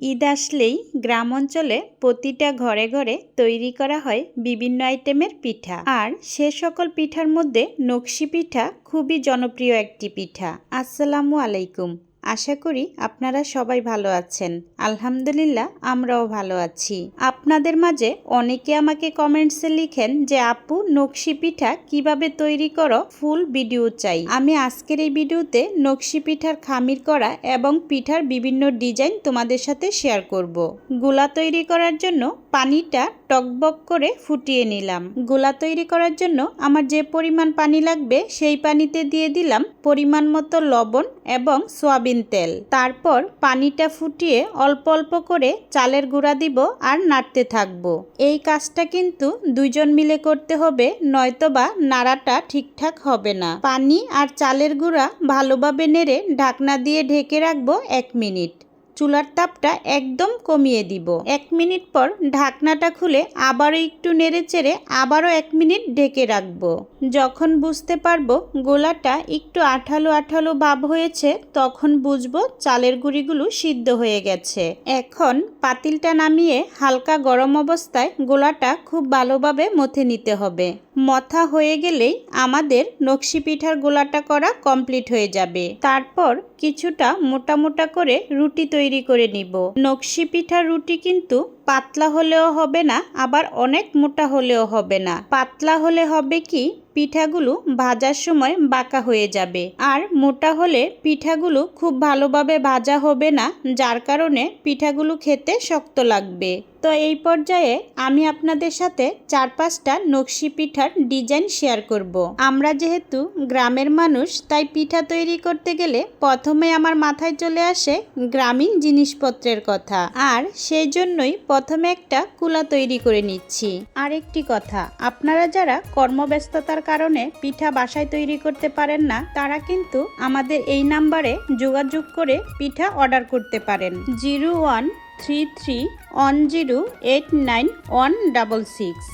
ঈদ আসলেই গ্রাম অঞ্চলে প্রতিটা ঘরে ঘরে তৈরি করা হয় বিভিন্ন আইটেমের পিঠা। আর সে সকল পিঠার মধ্যে নকশি পিঠা খুবই জনপ্রিয় একটি পিঠা। আসসালামু আলাইকুম। আশা করি আপনারা সবাই ভালো আছেন। আলহামদুলিল্লাহ, আমরাও ভালো আছি। আপনাদের মাঝে অনেকে আমাকে কমেন্টসে লিখেন যে, আপু, নকশি পিঠা কীভাবে তৈরি করো? ফুল ভিডিও চাই। আমি আজকের এই ভিডিওতে নকশি পিঠার খামির করা এবং পিঠার বিভিন্ন ডিজাইন তোমাদের সাথে শেয়ার করব। গোলা তৈরি করার জন্য পানিটা টকবক করে ফুটিয়ে নিলাম। গোলা তৈরি করার জন্য আমার যে পরিমাণ পানি লাগবে, সেই পানিতে দিয়ে দিলাম পরিমাণ মতো লবণ এবং সোয়াবিন তেল। তারপর পানিটা ফুটিয়ে অল্প অল্প করে চালের গুঁড়া দিব আর নাড়তে থাকব। এই কাজটা কিন্তু দুইজন মিলে করতে হবে, নয়তোবা নাড়াটা ঠিকঠাক হবে না। পানি আর চালের গুঁড়া ভালোভাবে নেড়ে ঢাকনা দিয়ে ঢেকে রাখব এক মিনিট। চুলার তাপটা একদম কমিয়ে দিব। এক মিনিট পর ঢাকনাটা খুলে আবারও একটু নেড়ে চেড়ে আবারও এক মিনিট ঢেকে রাখব। যখন বুঝতে পারব গোলাটা একটু আঠালো আঠালো ভাব হয়েছে, তখন বুঝব চালের গুঁড়িগুলো সিদ্ধ হয়ে গেছে। এখন পাতিলটা নামিয়ে হালকা গরম অবস্থায় গোলাটা খুব ভালোভাবে মথে নিতে হবে। মথা হয়ে গেলেই আমাদের নকশি পিঠার গোলাটা করা কমপ্লিট হয়ে যাবে। তারপর কিছুটা মোটা মোটা করে রুটি তৈরি করে নিব। নকশি পিঠার রুটি কিন্তু পাতলা হলেও হবে না, আবার অনেক মোটা হলেও হবে না। পাতলা হলে হবে কি, পিঠাগুলো ভাজার সময় বাঁকা হয়ে যাবে। আর মোটা হলে পিঠাগুলো খুব ভালোভাবে ভাজা হবে না, যার কারণে পিঠাগুলো খেতে শক্ত লাগবে। তো এই পর্যায়ে আমি আপনাদের সাথে চার পাঁচটা নকশি পিঠার ডিজাইন শেয়ার করব। আমরা যেহেতু গ্রামের মানুষ, তাই পিঠা তৈরি করতে গেলে প্রথমে আমার মাথায় চলে আসে গ্রামীণ জিনিসপত্রের কথা। আর সেই জন্যই প্রথমে একটা কুলা তৈরি করে নিচ্ছি। আর একটি কথা, আপনারা যারা কর্মব্যস্ততার কারণে পিঠা বাসায় তৈরি করতে পারেন না, তারা কিন্তু আমাদের এই নাম্বারে যোগাযোগ করে পিঠা অর্ডার করতে পারেন। Zero one three three one zero eight nine one double six